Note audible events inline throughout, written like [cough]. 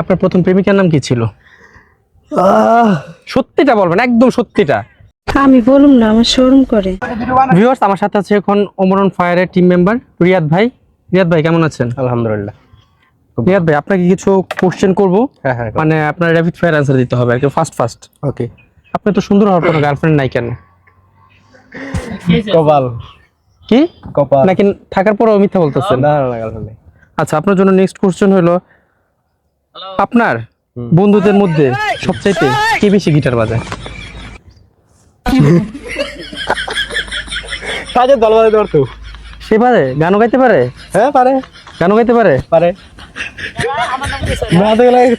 আপনার প্রথম প্রেমিকার নাম কি ছিল? সত্যিটা বলবেন একদম সত্যিটা। আমি বলুম না আমার শোরুম করে। ভিউয়ার্স আমার সাথে আছে এখন ওমরন ফায়ারের টিম মেম্বার রিয়াদ ভাই। রিয়াদ ভাই কেমন আছেন? আলহামদুলিল্লাহ। রিয়াদ ভাই আপনাকে কিছু কোশ্চেন করব? হ্যাঁ হ্যাঁ মানে আপনার র্যাপিড ফায়ার অ্যান্সার দিতে হবে আর কি ফার্স্ট ফার্স্ট ওকে আপনি তো সুন্দর হওয়ার কোনো গার্লফ্রেন্ড নাই কেন? কপাল। কি? কপাল। নাকি থাকার পরেও মিথ্যা বলতেছেন? না না গার্লফ্রেন্ড নেই। আচ্ছা আপনার জন্য নেক্সট কোশ্চেন হলো আপনার বন্ধুদের মধ্যে সবচাইতে কে বেশি গিটার বাজায়? কাজের দল বাজে ধরতো সে পারে? গানও গাইতে পারে? হ্যাঁ পারে। গানও গাইতে পারে? পারে।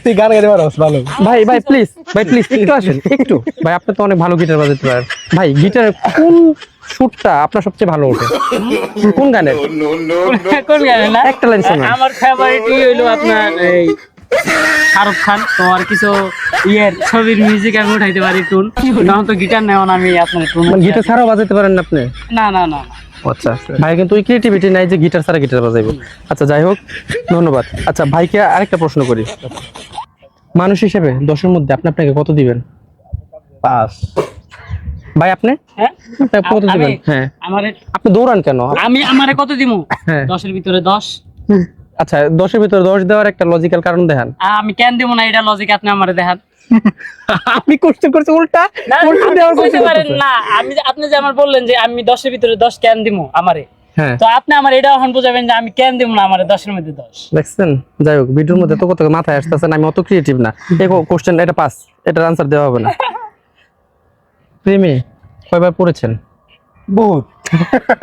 তুই গান গাইতে পারো ভালো। ভাই ভাই প্লিজ ভাই প্লিজ একটু আসেন একটু। ভাই আপনি তো অনেক ভালো গিটার বাজাতে পারেন। ভাই গিটারের কোন সুরটা আপনার সবচেয়ে ভালো ওঠে? কোন গানের? কোন গানে না? একটা লাইন শোনান। আমার ফেভারিটই হইল আপনার এই শাহরুখ খান তো আর কিছু ইয়ের ছবির মিউজিক আমি উঠাইতে পারি টুন তখন তো গিটার নেওয়ান আমি আপনার টুন মানে গিটার ছাড়াও বাজাতে পারেন না আপনি? না না না আচ্ছা ভাই কিন্তু ওই ক্রিয়েটিভিটি নাই যে গিটার ছাড়া গিটার বাজাইবো। আচ্ছা যাই হোক ধন্যবাদ। আচ্ছা ভাইকে আরেকটা প্রশ্ন করি। মানুষ হিসেবে দশের মধ্যে আপনি আপনাকে কত দিবেন? পাস ভাই আপনি? হ্যাঁ? কত দিবেন? হ্যাঁ। আমারে আপনি দৌড়ান কেন? আমি আমারে কত দিমু? হ্যাঁ। দশের ভিতরে দশ। আচ্ছা দশের ভিতরে দশ দেওয়ার একটা লজিক্যাল কারণ দেখান। আমি কেন দিব না? এটা লজিক আপনি আমার দেখান। [laughs] আপনি কোশ্চেন করছে উল্টা উল্টা দেওয়ার পারেন না। আমি যে- আপনি যে আমার বললেন যে আমি দশের ভিতরে দশ কেন দিমু আমারে? হ্যাঁ। তো আপনি আমার এটা এখন বুঝাবেন যে আমি কেন দিব না আমারে দশের মধ্যে দশ? দেখছেন? যাই হোক ভিডিওর মধ্যে তো কত মাথায় আসতেছে না আমি অত ক্রিয়েটিভ না। এই কোশ্চেন এটা পাস এটার আনসার দেওয়া হবে না। [laughs] প্রেমে কয়বার পড়েছেন? বহুত।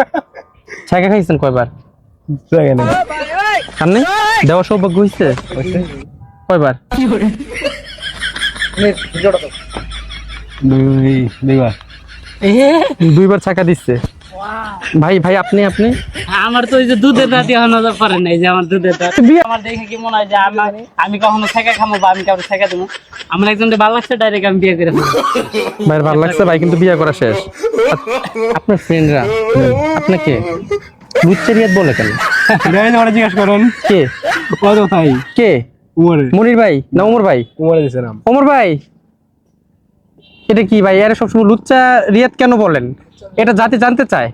[laughs] ছাইকা খাইছেন কয়বার? জায়গা নেই। সামনে? দেওয়া সৌভাগ্য হয়েছে কয়বার? দুইবার। দুইবার ছাকা দিচ্ছে। ভাই ভাই আপনি আপনি? আমার তো ওই যে দুধের এখন নজর পড়ে নাই যে আমার দুধের রাত আমার দেখে কি মনে হয় যে আমার আমি কখনো ছেঁকা খামো বা আমি কাউকে ছেঁকা দেবো। আমার একজনকে ভালো লাগছে ডাইরেক্ট আমি বিয়ে করে ভাই ভালো লাগছে ভাই কিন্তু বিয়ে করা শেষ। আপনার ফ্রেন্ডরা আপনাকে লুচ্চারিয়াত বলে কেন? দেখেন ওরা জিজ্ঞাসা করেন। কে? কত ভাই। কে? উমরে। মনির ভাই? না ওমর ভাই? উমরে দিছে নাম। ওমর ভাই? এটা কি ভাই এরা সবসময় লুচ্চা রিয়াদ কেন বলেন? এটা জাতি জানতে চায়।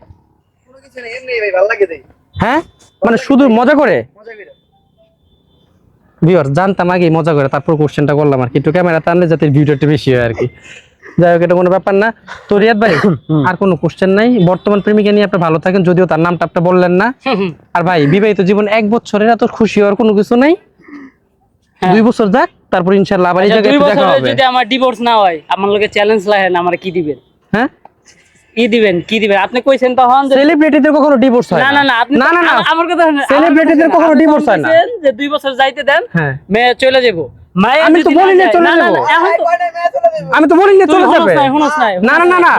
হ্যাঁ? মানে শুধু মজা করে? ভিউয়ার জানতাম আগে মজা করে তারপর কোশ্চেনটা করলাম আর কি। একটু ক্যামেরা টানলে যাতে ভিউটা একটু বেশি হয় আর কি। যাই হোক এটা কোনো ব্যাপার না। তো রিয়াদ ভাই আর কোনো কোশ্চেন নাই। বর্তমান প্রেমিকা নিয়ে আপনি ভালো থাকেন যদিও তার নামটা আপনি বললেন না। আর ভাই বিবাহিত জীবন এক বছরের এত খুশি হওয়ার কোনো কিছু নাই। দুই বছর যাক তারপর ইনশাল্লাহ আবার এই আচ্ছা, জায়গায় দেখা হবে। যদি আমার ডিভোর্স না হয় আমার লোকে চ্যালেঞ্জ লাগেন আমার কি দিবেন? হ্যাঁ? কি দিবেন কি দিবেন? আপনি কইছেন তখন সেলিব্রিটিদের কখনো ডিভোর্স হয় না না। না আপনি না না আমার কথা Celebrity-দের কখনো তখন হয় না। যে দুই বছর যাইতে দেন হ্যাঁ। মেয়ে চলে যাব আমি তো যদি না চলে না, না, যাব। না, এখন তো- আমি তো বলিনি তুই চলে যাবে। নাই, হনস নাই, না না না না।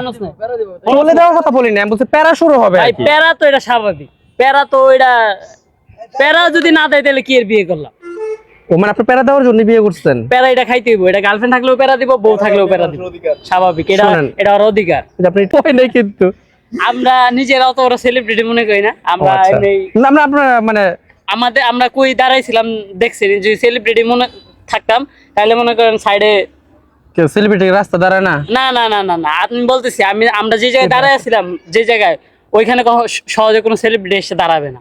চলে দেওয়ার কথা বলিনি আমি বলছি প্যারা শুরু হবে আর ভাই কি। প্যারা তো এটা স্বাভাবিক। প্যারা তো এটা প্যারা যদি না দেয় তাহলে কি এর বিয়ে করলাম? ও মানে আপনি প্যারা দেওয়ার জন্য বিয়ে করছেন? প্যারা এটা খাইতে হইব এটা গার্লফ্রেন্ড থাকলেও প্যারা দিব বউ থাকলেও প্যারা দিব। স্বাভাবিক এটা এটা ওর অধিকার। আপনি হয় নাই কিন্তু। আমরা নিজেরা অত বড় সেলিব্রিটি মনে করি না আমরা আচ্ছা। এমনি না, আমরা আপনার মানে আমাদের আমরা কই দাঁড়াইছিলাম দেখছি যে সেলিব্রিটি মনে থাকতাম তাহলে মনে করেন সাইডে সেলিব্রিটি রাস্তা দাঁড়ায় না? না না না না না আমি বলতেছি আমি আমরা যে জায়গায় দাঁড়ায় আছিলাম যে জায়গায় ওইখানে সহজে কোনো সেলিব্রিটি এসে দাঁড়াবে না।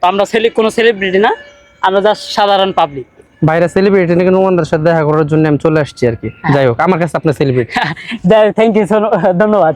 তো আমরা সেলি কোনো সেলিব্রিটি না আমরা জাস্ট সাধারণ পাবলিক বাইরে সেলিব্রিটি নাকি নোমানদের সাথে দেখা করার জন্য আমি চলে আসছি আর কি। যাই হোক আমার কাছে আপনার সেলিব্রিটি থ্যাংক ইউ ধন্যবাদ।